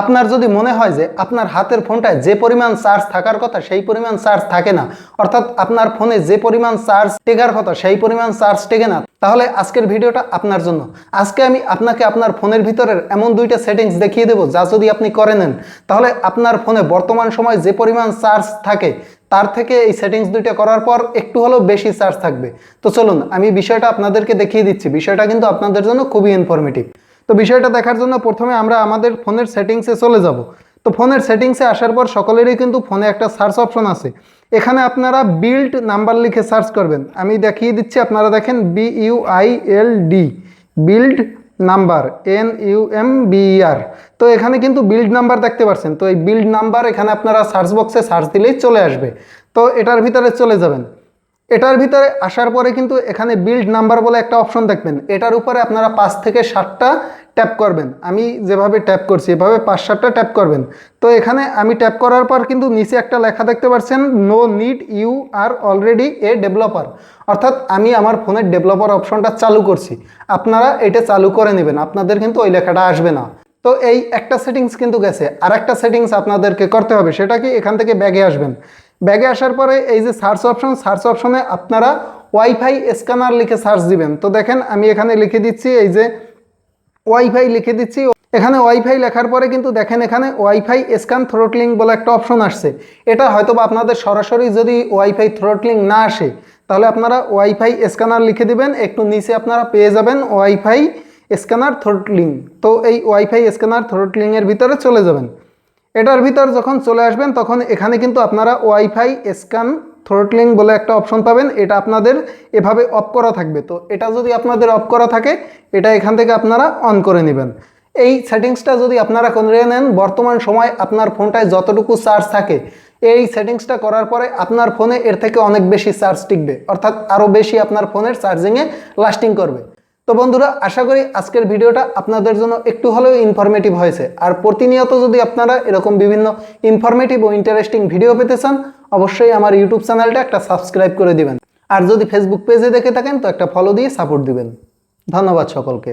আপনার যদি মনে হয় যে আপনার হাতের ফোনটায় যে পরিমাণ চার্জ থাকার কথা, সেই পরিমাণ চার্জ থাকে না। অর্থাৎ আপনার ফোনে যে পরিমাণ চার্জ টেকার কথা, সেই পরিমাণ চার্জ টেকে না। তাহলে আজকের ভিডিওটা আপনার জন্য। আজকে আমি আপনাকে আপনার ফোনের ভিতরের এমন দুইটা সেটিংস দেখিয়ে দেবো, যা যদি আপনি করে নেন। তাহলে আপনার ফোনে বর্তমান সময় যে পরিমাণ চার্জ থাকে, তার থেকে এই সেটিংস দুইটা করার পর একটু হলেও বেশি চার্জ থাকবে। তো চলুন, আমি বিষয়টা আপনাদেরকে দেখিয়ে দিচ্ছি। বিষয়টা কিন্তু আপনাদের জন্য খুবই ইনফরমেটিভ তো বিষয়টা দেখার জন্য প্রথমে আমরা আমাদের ফোনের সেটিংসে চলে যাব। তো ফোনের সেটিংসে আসার পর সকলেরই কিন্তু ফোনে একটা সার্চ অপশন আছে। এখানে আপনারা বিল্ড নাম্বার লিখে সার্চ করবেন। আমি দেখিয়ে দিচ্ছি, আপনারা দেখেন B U I L D build number N U M B R তো এখানে কিন্তু বিল্ড নাম্বার দেখতে পাচ্ছেন তো এই বিল্ড নাম্বার এখানে আপনারা সার্চ বক্সে সার্চ দিলেই চলে আসবে। তো এটার ভিতরে চলে যাবেন। এটার ভিতরে আসার পরে কিন্তু এখানে বিল্ড নাম্বার বলে একটা অপশন দেখবেন। এটার উপরে আপনারা পাঁচ থেকে সাতটা ট্যাপ করবেন। আমি যেভাবে ট্যাপ করছি, এভাবে পাঁচ সাতটা ট্যাপ করবেন। তো এখানে আমি ট্যাপ করার পর কিন্তু নিচে একটা লেখা দেখতে পাচ্ছেন no need you are already a developer অর্থাৎ আমি আমার ফোনের ডেভেলপার অপশনটা চালু করছি। আপনারা এটা চালু করে নেবেন, আপনাদের কিন্তু ওই লেখাটা আসবে না। তো এই একটা সেটিংস কিন্তু গেছে। আর একটা সেটিংস আপনাদেরকে করতে হবে, সেটা কি এখান থেকে ব্যাগে আসবেন? ব্যাগে আসার পরে এই যে সার্চ অপশন, সার্চ অপশনে আপনারা ওয়াইফাই স্ক্যানার লিখে সার্চ দিবেন। তো দেখেন, আমি এখানে লিখে দিচ্ছি এই যে ওয়াইফাই লিখে দিচ্ছি। এখানে ওয়াইফাই লেখার পরে কিন্তু দেখেন, এখানে ওয়াইফাই স্ক্যান থ্রোটলিং বলে একটা অপশন আসছে। এটা হয়তো বা আপনাদের সরাসরি যদি ওয়াইফাই থ্রোটলিং না আসে, তাহলে আপনারা ওয়াইফাই স্ক্যানার লিখে দিবেন। একটু নিচে আপনারা পেয়ে যাবেন ওয়াইফাই স্ক্যানার থ্রোটলিং তো এই ওয়াইফাই স্ক্যানার থ্রোটলিংয়ের ভিতরে চলে যাবেন। এটার ভিতর যখন চলে আসবেন, তখন এখানে কিন্তু আপনারা ওয়াইফাই স্ক্যান থ্রোটলিং বলে একটা অপশন পাবেন। এটা আপনাদের এভাবে অফ করা থাকবে। তো এটা যদি আপনাদের অফ করা থাকে, এটা এখান থেকে আপনারা অন করে নেবেন। এই সেটিংসটা যদি আপনারা করে নেন, বর্তমান সময় আপনার ফোনটায় যতটুকু চার্জ থাকে, এই সেটিংসটা করার পরে আপনার ফোনে এর থেকে অনেক বেশি চার্জ টিকবে। অর্থাৎ আরও বেশি আপনার ফোনের চার্জিংয়ে লাস্টিং করবে। তো বন্ধুরা, আশা করি আজকের ভিডিওটা আপনাদের জন্য একটু হলেও ইনফরমেটিভ হয়েছে। আর প্রতিনিয়ত যদি আপনারা এরকম বিভিন্ন ইনফরমেটিভ ও ইন্টারেস্টিং ভিডিও পেতে চান, অবশ্যই আমার ইউটিউব চ্যানেলটা একটা সাবস্ক্রাইব করে দিবেন। আর যদি ফেসবুক পেজে দেখে থাকেন, তো একটা ফলো দিয়ে সাপোর্ট দিবেন। ধন্যবাদ সকলকে।